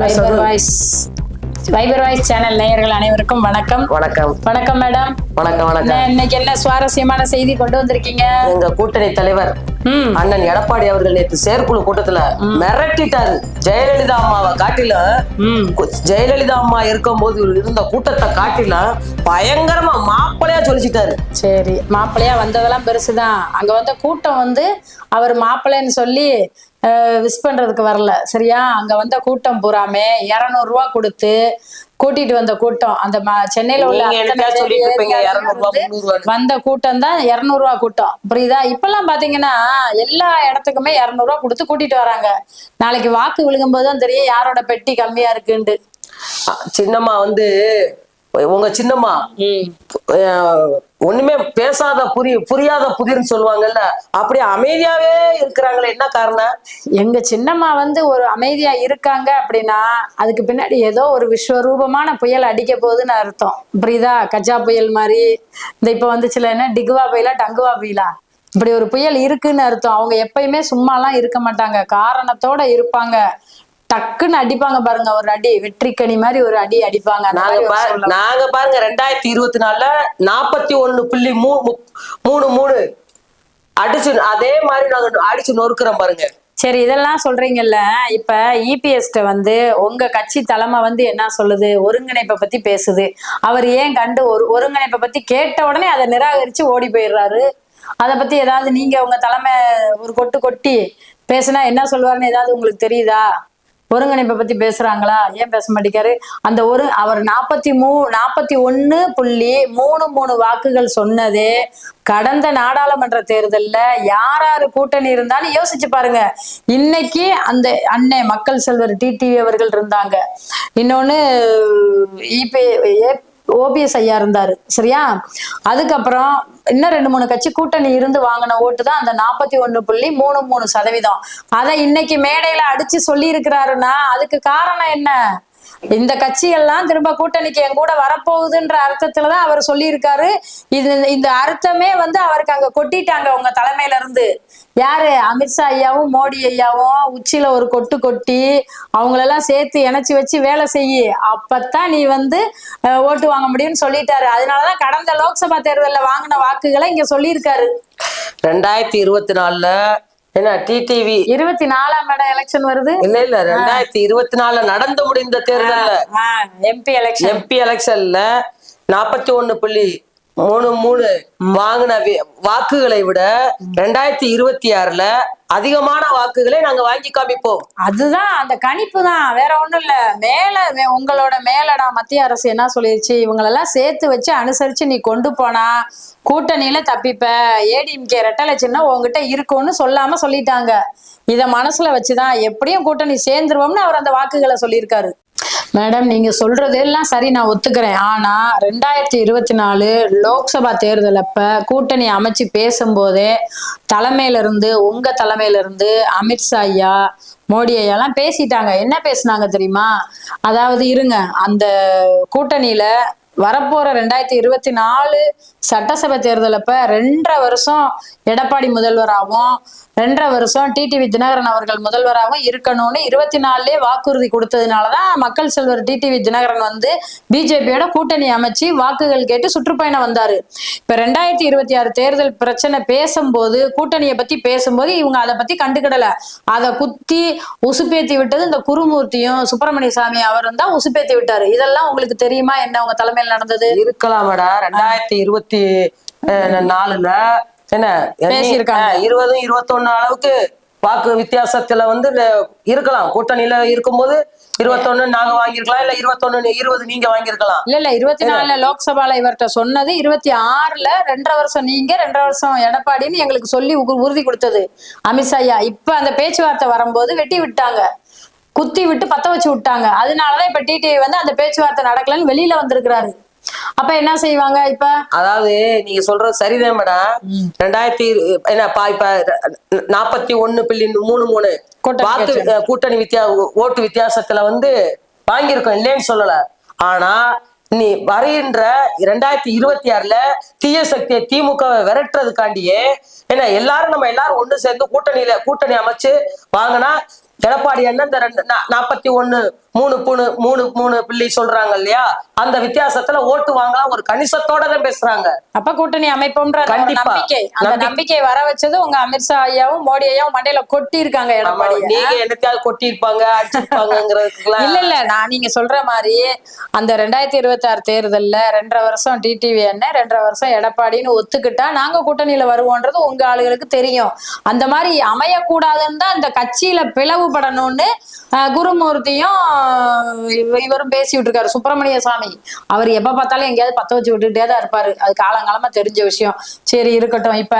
Viber voice Viber voice channel நேயர்கள் அனைவருக்கும் வணக்கம். வணக்கம். வணக்கம் மேடம் வணக்கம் வணக்கம். இன்னைக்கு என்ன சுவாரஸ்யமான செய்தி கொண்டு வந்திருக்கீங்க? எங்க கூட்டணி தலைவர் அண்ணன் எடப்பாடி அவர்கள் நேற்று செயற்குழு கூட்டத்துல மிரட்டிட்டாரு. ஜெயலலிதா அம்மாவை காட்டிலும் ஜெயலலிதா அம்மா இருக்கும்போது இருந்த கூட்டத்தை காட்டிலும் பயங்கரமா மாப்பிளையா சொல்லிச்சிட்டாரு. சரி மாப்பிள்ளையா வந்ததெல்லாம் பெருசுதான். அங்க வந்த கூட்டம் வந்து அவர் மாப்பிள்ளைன்னு சொல்லி விஷ் பண்றதுக்கு வரல. சரியா? அங்க வந்த கூட்டம் பூராமே இருநூறு ரூபா கொடுத்து கூட்டிட்டு வந்த கூட்டம். அந்த சென்னையில உள்ள நீங்க அத்தனை என்னத்தையா சொல்லிட்டு இருப்பீங்க, பேர் 200 ரூபா, 300 ரூபான்னு. வந்த கூட்டம் தான் இருநூறு ரூபா கூட்டம். புரியுதா? இப்பெல்லாம் பாத்தீங்கன்னா எல்லா இடத்துக்குமே இருநூறு ரூபா கொடுத்து கூட்டிட்டு வராங்க. நாளைக்கு வாக்கு விழுகும்போது தான் தெரியும் யாரோட பெட்டி கம்மியா இருக்குன்ட்டு. அ, சின்னம்மா வந்து உங்க சின்னம்மா ஒண்ணுமே பேசாத புரி புரியாத புதிர்னு சொல்லுவாங்கல்ல அப்படியே அமைதியாவே இருக்கிறாங்களே என்ன காரணம்? எங்க சின்னம்மா வந்து ஒரு அமைதியா இருக்காங்க அப்படின்னா அதுக்கு பின்னாடி ஏதோ ஒரு விஸ்வரூபமான புயல் அடிக்க போகுதுன்னு அர்த்தம். புரியுதா? கஜா புயல் மாதிரி. இந்த இப்ப வந்துச்சுல என்ன டிகுவா புயலா டங்குவா புயலா? இப்படி ஒரு புயல் இருக்குன்னு அர்த்தம். அவங்க எப்பயுமே சும்மாலாம் இருக்க மாட்டாங்க. காரணத்தோட இருப்பாங்க. டக்குன்னு அடிப்பாங்க பாருங்க ஒரு அடி. வெற்றிக்கனி மாதிரி ஒரு அடி அடிப்பாங்க. நாங்க. நாங்க பாருங்க ரெண்டாயிரத்தி இருபத்தி நாலுல நாற்பத்தி ஒண்ணு புள்ளி மூ மு- மூணு மூணு அடிச்சு அதே மாதிரி நாங்க அடிச்சு நொறுக்குறோம் பாருங்க. சரி இதெல்லாம் சொல்றீங்கல்ல இப்ப இபிஎஸ்ட வந்து உங்க கட்சி தலைமை வந்து என்ன சொல்லுது? ஒருங்கிணைப்பை பத்தி பேசுது. அவர் ஏன் கண்டு ஒரு ஒருங்கிணைப்பை பத்தி கேட்ட உடனே அதை நிராகரிச்சு ஓடி போயிடுறாரு. அதை பத்தி ஏதாவது நீங்க உங்க தலைமை ஒரு கொட்டு கொட்டி பேசுனா என்ன சொல்லுவாருன்னு ஏதாவது உங்களுக்கு தெரியுதா? ஒருங்கிணைப்பை பத்தி பேசுறாங்களா? ஏன் பேச மாட்டேங்காரு அந்த ஒரு அவர் நாற்பத்தி மூ நாற்பத்தி ஒண்ணு புள்ளி மூணு மூணு வாக்குகள் சொன்னதே கடந்த நாடாளுமன்ற தேர்தல்ல. யார் யார் கூட்டணி இருந்தாலும் யோசிச்சு பாருங்க. இன்னைக்கு அந்த அன்னை மக்கள் செல்வர் டிடிவி அவர்கள் இருந்தாங்க. இன்னொன்னு இபி ஓபிஎஸ் ஐயா இருந்தாரு சரியா? அதுக்கப்புறம் இன்னும் ரெண்டு மூணு கட்சி கூட்டணி இருந்து வாங்கின ஓட்டு தான் அந்த நாற்பத்தி ஒண்ணு புள்ளி மூணு மூணு சதவீதம். அதை இன்னைக்கு மேடையில அடிச்சு சொல்லி இருக்கிறாருன்னா அதுக்கு காரணம் என்ன? இந்த கட்சியெல்லாம் திரும்ப கூட்டணிக்கு என் கூட வரப்போகுதுன்ற அர்த்தத்துலதான் அவர் சொல்லியிருக்காரு. இது இந்த அர்த்தமே வந்து அவருக்கு அங்க கொட்டிட்டாங்க உங்க தலைமையில இருந்து யாரு அமித்ஷா ஐயாவும் மோடி ஐயாவும் உச்சியில ஒரு கொட்டு கொட்டி அவங்களெல்லாம் சேர்த்து இணைச்சு வச்சு வேலை செய்யி. அப்பத்தான் நீ வந்து ஓட்டு வாங்க முடியும்னு சொல்லிட்டாரு. அதனாலதான் கடந்த லோக்சபா தேர்தலில் வாங்கின வாக்குகளை இங்க சொல்லியிருக்காரு. ரெண்டாயிரத்தி இருபத்தி நாலுல என்ன டிடிவி இருபத்தி நாலாம் இடம் எலெக்ஷன் வருது. இல்ல இல்ல ரெண்டாயிரத்தி இருபத்தி நாலுல நடந்து முடிந்த தேர்தல்ல. எம்பி எலெக்ஷன் எம்பி எலெக்ஷன்ல நாற்பத்தி ஒண்ணு புள்ளி மூணு மூணு. வாங்கின வாக்குகளை விட ரெண்டாயிரத்தி இருபத்தி ஆறுல அதிகமான வாக்குகளை நாங்க வாங்கி காமிப்போம். அதுதான் அந்த கணிப்பு தான். வேற ஒண்ணும் இல்ல. மேல உங்களோட மேலடா மத்திய அரசு என்ன சொல்லிருச்சு? இவங்களெல்லாம் சேர்த்து வச்சு அனுசரிச்சு நீ கொண்டு போனா கூட்டணியில தப்பிப்ப. ஏடிஎம்கே ரெட்டலை சின்ன உங்ககிட்ட இருக்கும்னு சொல்லாம சொல்லிட்டாங்க. இத மனசுல வச்சுதான் எப்படியும் கூட்டணி சேர்ந்துருவோம்னு அவர் அந்த வாக்குகளை சொல்லியிருக்காரு. மேடம் நீங்க சொல்றது எல்லாம் சரி நான் ஒத்துக்கிறேன். ஆனா ரெண்டாயிரத்தி இருபத்தி நாலு லோக்சபா தேர்தல் அப்ப கூட்டணி அமைச்சு பேசும்போதே தலைமையில இருந்து உங்க தலைமையில இருந்து அமித்ஷா ஐயா மோடி ஐயாலாம் பேசிட்டாங்க. என்ன பேசுனாங்க தெரியுமா? அதாவது இருங்க அந்த கூட்டணியில வரப்போற ரெண்டாயிரத்தி இருபத்தி நாலு சட்டசபை தேர்தல் அப்ப ரெண்டரை வருஷம் எடப்பாடி முதல்வராகவும் ரெண்டரை வருஷம் டிடிவி தினகரன் அவர்கள் முதல்வராகவும் இருக்கணும்னு இருபத்தி நாலுலேயே வாக்குறுதி கொடுத்ததுனாலதான் மக்கள் செல்வர் டிடிவி தினகரன் வந்து பிஜேபியோட கூட்டணி அமைச்சு வாக்குகள் கேட்டு சுற்றுப்பயணம் வந்தாரு. இப்ப ரெண்டாயிரத்தி இருபத்தி ஆறு தேர்தல் பிரச்சனை பேசும்போது கூட்டணியை பத்தி பேசும்போது இவங்க அதை பத்தி கண்டுக்கிடல. அதை குத்தி உசுப்பேத்தி விட்டது இந்த குருமூர்த்தியும் சுப்பிரமணிய சாமி அவரும் தான் உசுப்பேத்தி விட்டாரு. இதெல்லாம் உங்களுக்கு தெரியுமா? என்ன உங்க தலைமையில் நடந்தது? இருக்கலாமடா. ரெண்டாயிரத்தி இருபத்தி நாலுல என்ன இருபதும் இருபத்தொன்னு அளவுக்கு வாக்கு வித்தியாசத்துல வந்து இருக்கலாம். கூட்டணியில இருக்கும்போது இருபத்தொன்னு நாங்க வாங்கியிருக்கலாம் இல்ல இருபத்தொன்னு இருபது நீங்க வாங்கியிருக்கலாம். இல்ல இல்ல இருபத்தி நாலுல லோக்சபால இவர்கிட்ட சொன்னது இருபத்தி ஆறுல ரெண்டரை வருஷம் நீங்க ரெண்டரை வருஷம் எடப்பாடின்னு எங்களுக்கு சொல்லி உறுதி கொடுத்தது. அமித்ஷா ஐயா இப்ப அந்த பேச்சுவார்த்தை வரும்போது வெட்டி விட்டாங்க. குத்தி விட்டு பத்த வச்சு விட்டாங்க. அதனாலதான் இப்ப டிடிவி வந்து அந்த பேச்சுவார்த்தை நடக்கலன்னு வெளியில வந்திருக்கிறாரு. அப்ப என்ன செய்வாங்க இப்ப? அதாவது நீங்க சொல்றது சரிதான் மேடம் ரெண்டாயிரத்தி என்ன இப்ப நாற்பத்தி ஒண்ணு புள்ளி மூணு மூணு கூட்டணி வித்தியா ஓட்டு வித்தியாசத்துல வந்து வாங்கியிருக்கோம் இல்லைன்னு சொல்லல. ஆனா நீ வருகின்ற ரெண்டாயிரத்தி இருபத்தி ஆறுல தீய சக்தியை திமுகவை விரட்டுறதுக்காண்டியே என்ன எல்லாரும் நம்ம எல்லாரும் ஒண்ணு சேர்ந்து கூட்டணியில கூட்டணி அமைச்சு வாங்கினா எடப்பாடி அண்ணன் இந்த ரெண்டு நாற்பத்தி ஒண்ணு மூணு பூணு மூணு மூணு பிள்ளை சொல்றாங்க இல்லையா? அந்த வித்தியாசத்துல ஓட்டு வாங்கலாம் ஒரு கணிசத்தோட தான் பேசுறாங்க. அப்ப கூட்டணி அமைப்போம்ன்ற. நம்பிக்கை அந்த நம்பி- நம்பிக்கை வர வச்சது உங்க அமித்ஷா ஐயாவும் மோடி ஐயாவும் மண்டையில கொட்டி இருக்காங்க எடப்பாடி நீங்க என்னத்தையாவது கொட்டியிருப்பாங்க அடிச்சிருப்பாங்கிறதுக்குலாம் இல்ல இல்ல நான் நீங்க சொல்ற மாதிரி அந்த ரெண்டாயிரத்தி இருபத்தி ஆறு தேர்தல்ல ரெண்டரை வருஷம் டிடிவி அண்ணன் ரெண்டரை வருஷம் எடப்பாடின்னு ஒத்துக்கிட்டா நாங்க கூட்டணியில வருவோன்றது உங்க ஆளுகளுக்கு தெரியும். அந்த மாதிரி அமையக்கூடாதுன்னு தான் அந்த கட்சியில பிளவுபடணும்னு குருமூர்த்தியும் இவரும் பேசிட்டு இருக்காரு சுப்பிரமணிய சாமி. அவர் எப்ப பார்த்தாலும் எங்கேயாவது பத்த வச்சு விட்டுட்டே தான் இருப்பாரு. அது காலங்காலமா தெரிஞ்ச விஷயம். சரி இருக்கட்டும். இப்ப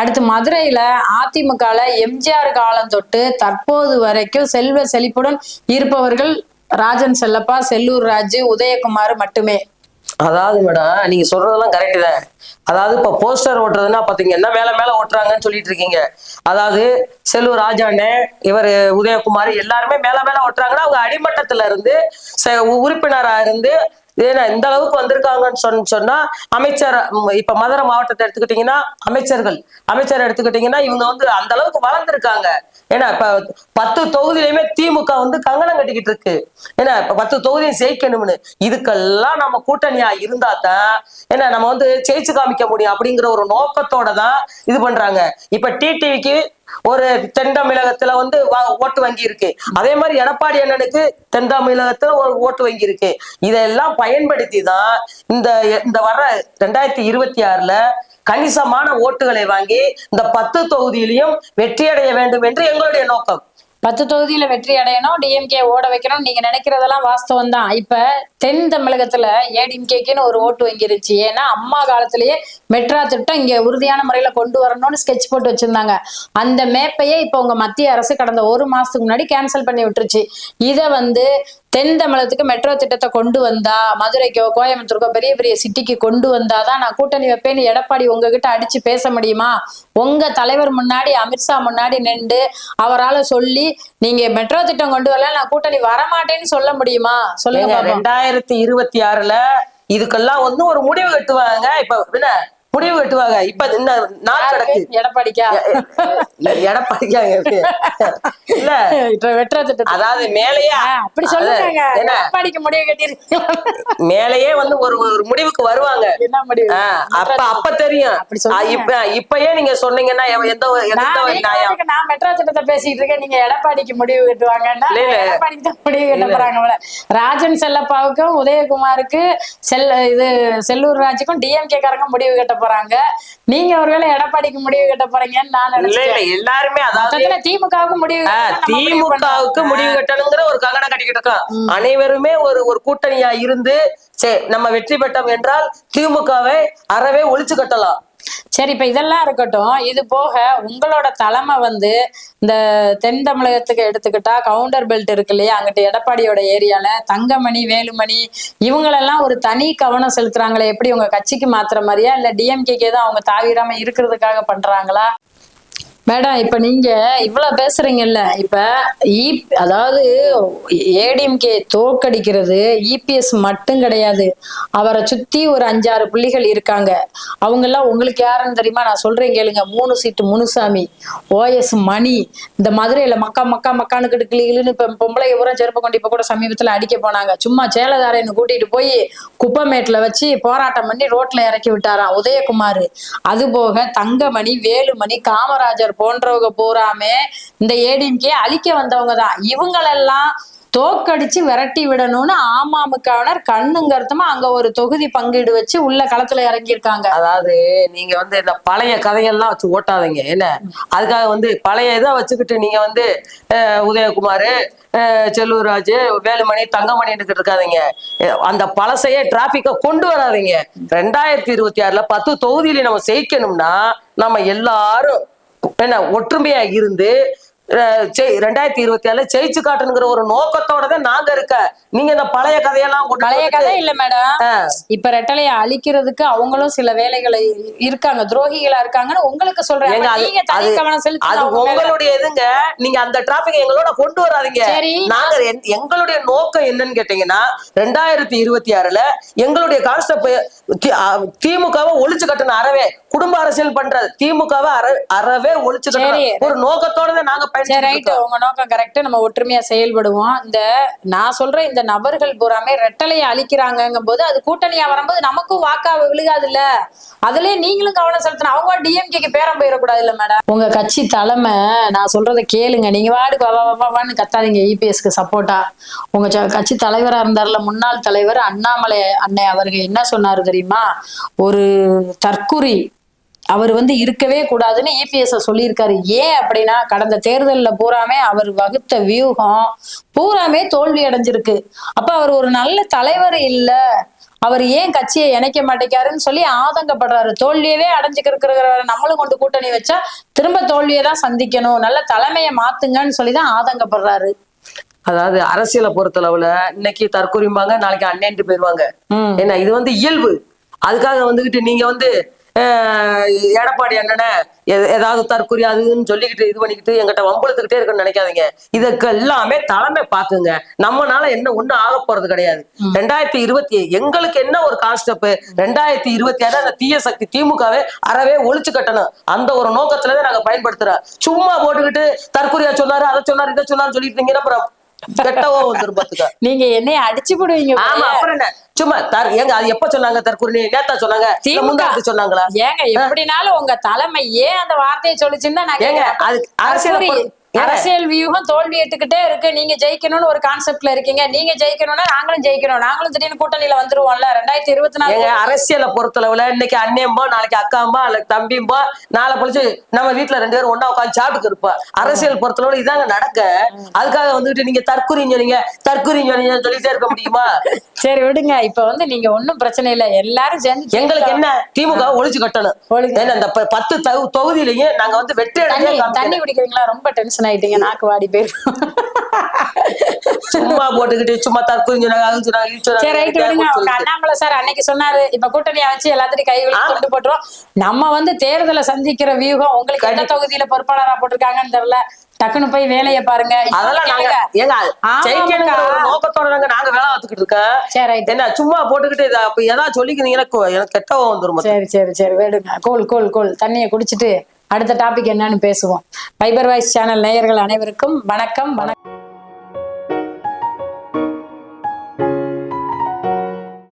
அடுத்து மதுரையில அதிமுகல எம்ஜிஆர் காலம் தொட்டு தற்போது வரைக்கும் செல்வ செழிப்புடன் இருப்பவர்கள் ராஜன் செல்லப்பா செல்லூர் ராஜு உதயகுமார் மட்டுமே. அதாவது மேடம் நீங்க சொல்றதெல்லாம் கரெக்ட் தான். அதாவது இப்ப போஸ்டர் ஓட்டுறதுன்னா பாத்தீங்கன்னா மேல மேல ஓட்டுறாங்கன்னு சொல்லிட்டு இருக்கீங்க. அதாவது செல்லூர் ராஜாண்ணே இவர் உதயகுமார் எல்லாருமே மேல மேல ஓட்டுறாங்கன்னா அவங்க அடிமட்டத்துல இருந்து ச- உறுப்பினரா இருந்து ஏன்னா இந்த அளவுக்கு வந்திருக்காங்கன்னு சொன்ன சொன்னா அமைச்சர் இப்ப மதுரை மாவட்டத்தை எடுத்துக்கிட்டீங்கன்னா அமைச்சர்கள் அமைச்சர் எடுத்துக்கிட்டீங்கன்னா இவங்க வந்து அந்த அளவுக்கு வளர்ந்துருக்காங்க. ஏன்னா இப்ப பத்து தொகுதியிலுமே திமுக வந்து கங்கணம் கட்டிக்கிட்டு இருக்கு. ஏன்னா இப்ப பத்து தொகுதியும் ஜெயிக்கணும்னு. இதுக்கெல்லாம் நம்ம கூட்டணியா இருந்தா தான் ஏன்னா நம்ம வந்து ஜெயிச்சு காமிக்க முடியும் அப்படிங்கிற ஒரு நோக்கத்தோட தான் இது பண்றாங்க. இப்ப டிடிவிக்கு ஒரு தென் தமிழகத்துல வந்து ஓட்டு வங்கி இருக்கு அதே மாதிரி எடப்பாடி அண்ணனுக்கு தென் தமிழகத்துல ஒரு ஓட்டு வங்கி இருக்கு இதெல்லாம் பயன்படுத்தி தான் இந்த இந்த வர ரெண்டாயிரத்தி இருபத்தி ஆறுல கணிசமான ஓட்டுகளை வாங்கி இந்த பத்து தொகுதியிலையும் வெற்றியடைய வேண்டும் என்று எங்களுடைய நோக்கம். பத்து தொகுதியில வெற்றி அடையணும் டிஎம்கே ஓட வைக்கணும். நீங்க நினைக்கிறதெல்லாம் வாஸ்தவம் தான். இப்ப தென் தமிழகத்துல ஏடிஎம்கேக்குன்னு ஒரு ஓட்டு வங்கி இருந்துச்சு ஏன்னா அம்மா காலத்திலேயே மெட்ரா திட்டம் இங்க உறுதியான முறையில கொண்டு வரணும்னு ஸ்கெட்ச் போட்டு வச்சிருந்தாங்க. அந்த மேப்பையே இப்ப உங்க மத்திய அரசு கடந்த ஒரு மாசத்துக்கு முன்னாடி கேன்சல் பண்ணி விட்டுருச்சு. இதை வந்து தென் தமிழகத்துக்கு மெட்ரோ திட்டத்தை கொண்டு வந்தா மதுரைக்கோ கோயம்புத்தூருக்கோ பெரிய பெரிய சிட்டிக்கு கொண்டு வந்தாதான் நான் கூட்டணி வைப்பேன்னு எடப்பாடி உங்ககிட்ட அடிச்சு பேச முடியுமா? உங்க தலைவர் முன்னாடி அமித்ஷா முன்னாடி நின்று அவரால சொல்லி நீங்க மெட்ரோ திட்டம் கொண்டு வரல நான் கூட்டணி வரமாட்டேன்னு சொல்ல முடியுமா? சொல்லுங்க ரெண்டாயிரத்தி இருபத்தி ஆறுல இதுக்கெல்லாம் வந்து ஒரு முடிவு கட்டுவாங்க. இப்ப என்ன? முடிவு கட்டுவாங்க இப்ப நாள் கிடக்கு. எடப்பாடிக்கா? எடப்பாடிக்கா. இல்ல மெட்ரோ திட்டத்தை அதாவது மேலேயே அப்படி சொல்லுங்க. எடப்பாடிக்கு முடிவு கட்டிருக்கீங்க மேலேயே வந்து ஒரு ஒரு முடிவுக்கு வருவாங்க. என்ன முடிவு? அப்ப அப்ப தெரியும். இப்ப இப்பயே நீங்க சொன்னீங்கன்னா எந்த நான் மெட்ரோ திட்டத்தை பேசிட்டு இருக்கேன். நீங்க எடப்பாடிக்கு முடிவு கட்டுவாங்கன்னா. எடப்பாடிக்கு தான் முடிவு கட்ட போறாங்க போல. ராஜன் செல்லப்பாவுக்கும் உதயகுமாருக்கு செல் இது செல்லூர் ராஜுக்கும் டிஎம்கே காரங்க முடிவு கட்ட போறாங்க. நீங்க ஒருவேளை எடப்பாடிக்கு முடிவு கட்ட போறீங்கன்னு நான் நினைச்சேன் எல்லாருமே அதாவது திமுகவுக்கு முடிவு திமுகவுக்கு. முடிவு கட்டணுங்கிற ஒரு கங்கணம் கட்டிக்கிட்டு இருக்கோம். அனைவருமே ஒரு ஒரு கூட்டணியா இருந்து சரி நம்ம வெற்றி பெற்றோம் என்றால் திமுகவை அறவே ஒழிச்சு கட்டலாம். சரி இப்ப இதெல்லாம் இருக்கட்டும். இது போக உங்களோட தலைமை வந்து இந்த தென் தமிழகத்துக்கு எடுத்துக்கிட்டா கவுண்டர் பெல்ட் இருக்கு இல்லையா? அங்கிட்டு எடப்பாடியோட ஏரியால தங்கமணி வேலுமணி இவங்களெல்லாம் ஒரு தனி கவனம் செலுத்துறாங்களே. எப்படி உங்க கட்சிக்கு மாத்துற மாதிரியா? இல்ல டிஎம்கேக்கே தான் அவங்க தாவிராம இருக்கிறதுக்காக பண்றாங்களா? மேடம் இப்ப நீங்க இவ்வளவு பேசுறீங்கல்ல இப்ப e, அதாவது ஏடிஎம்கே தோக்கடிக்கிறது இபிஎஸ் மட்டும் கிடையாது. அவரை சுத்தி ஒரு அஞ்சாறு புள்ளிகள் இருக்காங்க. அவங்க எல்லாம் உங்களுக்கு யாருன்னு தெரியுமா? நான் சொல்றேன் கேளுங்க. மூணு சீட்டு முனுசாமி ஓஎஸ் மணி இந்த மதுரையில மக்கா மக்கா மக்கானு கிடுக்கிளின்னு இப்ப பொம்பளை பூரா செருப்பு கொண்டு இப்ப கூட சமீபத்துல அடிக்க போனாங்க. சும்மா சேலதாரைன்னு கூட்டிட்டு போய் குப்பமேட்டுல வச்சு போராட்டம் பண்ணி ரோட்ல இறக்கி விட்டாராம் உதயகுமார். அது போக தங்கமணி வேலுமணி காமராஜர் போன்றவங்க பூராமே இந்த ஏடிஎம்கே அழிக்க வந்தவங்க தான் இவங்களெல்லாம் தோக்கடிச்சு விரட்டி விடணும்னு அமமுகவினர் கண்ணுங்கருத்தமா அங்க ஒரு தொகுதி பங்கீடு வச்சு உள்ள களத்துல இறங்கியிருக்காங்க. அதாவது நீங்க வந்து இந்த பழைய கதையெல்லாம் வச்சு ஓட்டாதீங்க. என்ன? அதுக்காக வந்து பழைய இதை வச்சுக்கிட்டு நீங்க வந்து உதயகுமார் அஹ், செல்லூர்ராஜ் வேலுமணி தங்கமணின்னு இருக்காதீங்க. அந்த பழசையே டிராபிக்கை கொண்டு வராதீங்க. ரெண்டாயிரத்தி இருபத்தி ஆறுல பத்து தொகுதியில நம்ம ஜெயிக்கணும்னா நம்ம எல்லாரும் என்ன ஒற்றுமையா இருந்து ரெண்டாயிரத்தி இருபத்தி ஆறுல ஜெயிச்சு காட்டணுங்கிற ஒரு நோக்கத்தோட தான் நாங்க இருக்க. நீங்க இந்த பழைய கதையெல்லாம் பழைய கதை இல்ல மேடம் இப்ப ரெட்டலையை அழிக்கிறதுக்கு அவங்களும் சில வேலைகளை இருக்காங்க துரோகிகளா இருக்காங்கன்னு உங்களுக்கு சொல்றேன். அது- உங்களுடைய இதுங்க. நீங்க அந்த டிராபிக் எங்களோட கொண்டு வராதீங்க. நாங்க எங்களுடைய நோக்கம் என்னன்னு கேட்டீங்கன்னா ரெண்டாயிரத்தி இருபத்தி ஆறுல எங்களுடைய கான்செப்ட் திமுகவை ஒழிச்சு கட்டணும் அறவே. குடும்ப அரசியல் பண்ற திமுகவை அற அறவே ஒழிச்சு. கட்டணும். ஒரு நோக்கத்தோட தான் நாங்க சரி ரைட் உங்க நோக்கம் கரெக்ட் நம்ம ஒற்றுமையா செயல்படுவோம். இந்த நான் சொல்ற இந்த நபர்கள் பூராமே ரெட்டலையை அழிக்கிறாங்கங்கும் போது அது கூட்டணியா வரும்போது நமக்கும் வாக்கா விழுகாதுல்ல. அதுலயே நீங்களும் கவனம் செலுத்தணும். அவங்க டிஎம்கேக்கு பேரம் போயிடக்கூடாது இல்ல மேடம் உங்க கட்சி தலைமை நான் சொல்றதை கேளுங்க. நீங்க வாடுக்கு வான்னு கத்தாதீங்க. இபிஎஸ்க்கு சப்போர்ட்டா உங்க கட்சி தலைவரா இருந்தார்ல முன்னாள் தலைவர் அண்ணாமலை அன்னை அவர்கள் என்ன சொன்னாரு தெரியுமா? ஒரு தற்குறி அவர் வந்து இருக்கவே கூடாதுன்னு இபிஎஸ் சொல்லியிருக்காரு. ஏன் அப்படின்னா கடந்த தேர்தல்ல பூராமே அவர் வகுத்த வியூகம் பூராமே தோல்வி அடைஞ்சிருக்கு. அப்ப அவர் ஒரு நல்ல தலைவர் இல்ல. அவர் ஏன் கட்சியை இணைக்க மாட்டேங்காருன்னு சொல்லி ஆதங்கப்படுறாரு. தோல்வியவே அடைஞ்சுக்கிற நம்மளும் கொண்டு கூட்டணி வச்சா திரும்ப தோல்வியை தான் சந்திக்கணும். நல்ல தலைமையை மாத்துங்கன்னு சொல்லி தான் ஆதங்கப்படுறாரு. அதாவது அரசியலை பொறுத்தளவுல இன்னைக்கு தற்கொலைம்பாங்க நாளைக்கு அண்ணன்ட்டு போயிருவாங்க. ம். என்ன இது வந்து இயல்பு. அதுக்காக வந்துகிட்டு நீங்க வந்து எடப்பாடி அண்ணனை ஏதாவது தற்கொலை அதுன்னு சொல்லிக்கிட்டு இது பண்ணிக்கிட்டு எங்கிட்ட வம்பளுத்துக்கிட்டே இருக்குன்னு நினைக்காதீங்க. இதுக்கு எல்லாமே தலைமை பாக்குங்க நம்மனால என்ன ஒண்ணும் ஆக போறது கிடையாது. ரெண்டாயிரத்தி இருபத்தி எங்களுக்கு என்ன ஒரு கான்ஸ்டப் ரெண்டாயிரத்தி இருபத்தி ஆறு அந்த தீய சக்தி திமுகவை அறவே ஒழிச்சு கட்டணும். அந்த ஒரு நோக்கத்துலதான் நாங்க பயன்படுத்துறோம். சும்மா போட்டுக்கிட்டு தற்கொலையா சொன்னாரு அதை சொன்னாரு இதை சொன்னாரு சொல்லிட்டு இருந்தீங்கன்னா அப்புறம் கெட்டவோ வந்துரும் பாத்துக்க நீங்க என்னைய அடிச்சு போடுவீங்க ஆமா அப்புறம் என்ன சும்மா தர் ஏங்க அது எப்ப சொன்னாங்க தற்கொலை நேத்தா சொன்னாங்க திமுக. முந்தாத்து சொன்னாங்களா ஏங்க எப்படினாலும் உங்க தலைமை ஏன் அந்த வார்த்தையை சொல்லிச்சுன்னு நான் ஏங்க. அது அரசியலை. அரசியல் வியூகம் தோல்வி ஏத்துக்கிட்டே இருக்கு. நீங்க ஜெயிக்கணும்னு ஒரு கான்செப்ட்ல இருக்கீங்க. நீங்க ஜெயிக்கணும்னா நாங்களும் ஜெயிக்கணும். நாங்களும் திடீர்னு கூட்டணியில வந்துருவோம்ல. ரெண்டாயிரத்தி இருபத்தி நாலு அரசியலை பொறுத்தளவுல இன்னைக்கு அண்ணேம்பா நாளைக்கு அக்காம்பா நாளைக்கு தம்பிம்பா நாளை பொழிச்சு நம்ம வீட்டுல ரெண்டு பேரும் ஒண்ணா உட்காந்து சாப்பிட்டுக்கு இருப்பா அரசியல் பொறுத்தளவுல இதாங்க நடக்க. அதுக்காக வந்துட்டு நீங்க தற்கொலைன்னு சொன்னீங்க. தற்கொலைன்னு சொன்னீங்க சொல்லிட்டே இருக்க முடியுமா? சரி விடுங்க. இப்ப வந்து நீங்க ஒண்ணும் பிரச்சனை இல்ல. எல்லாரும் சேர்ந்து எங்களுக்கு என்ன? திமுக ஒழிச்சு கட்டணும். ப- பத்து தொகு- தொகுதியிலையும் நாங்க வந்து வெற்றி தண்ணி. குடிக்கிறீங்களா? ரொம்ப டென்ஷன் ஆயிட்டீங்க நாக்கு வாடி போயிரும் சும்மா போட்டுக்கிட்டு சும்மா தற்கொலை சொன்னாங்க சரி அன்னைக்கு சொன்னாரு இப்ப கூட்டணியா வச்சு எல்லாத்தையும் கைகளை. கொண்டு போட்டுரும் நம்ம வந்து தேர்தலை சந்திக்கிற வியூகம் உங்களுக்கு எந்த தொகுதியில பொறுப்பாளரா போட்டிருக்காங்கன்னு தெரியல. டக்குனு போய் வேலையை பாருங்க. அதெல்லாம் நாங்க. ஏங்க நோக்கத்தோட நாங்க நாங்க வேலை பார்த்துக்கிட்டு இருக்கோம். சரி ரைட் என்ன சும்மா போட்டுக்கிட்டு இதை அப்ப ஏதாவது சொல்லிக்கிறீங்கன்னா எனக்கு கெட்டவோ வந்துரும் சரி சரி சரி விடுங்க. Cool cool cool. தண்ணியை குடிச்சிட்டு அடுத்த டாபிக் என்னன்னு பேசுவோம். ஃபைபர் வாய்ஸ் சேனல் நேயர்கள் அனைவருக்கும் வணக்கம் வணக்கம்.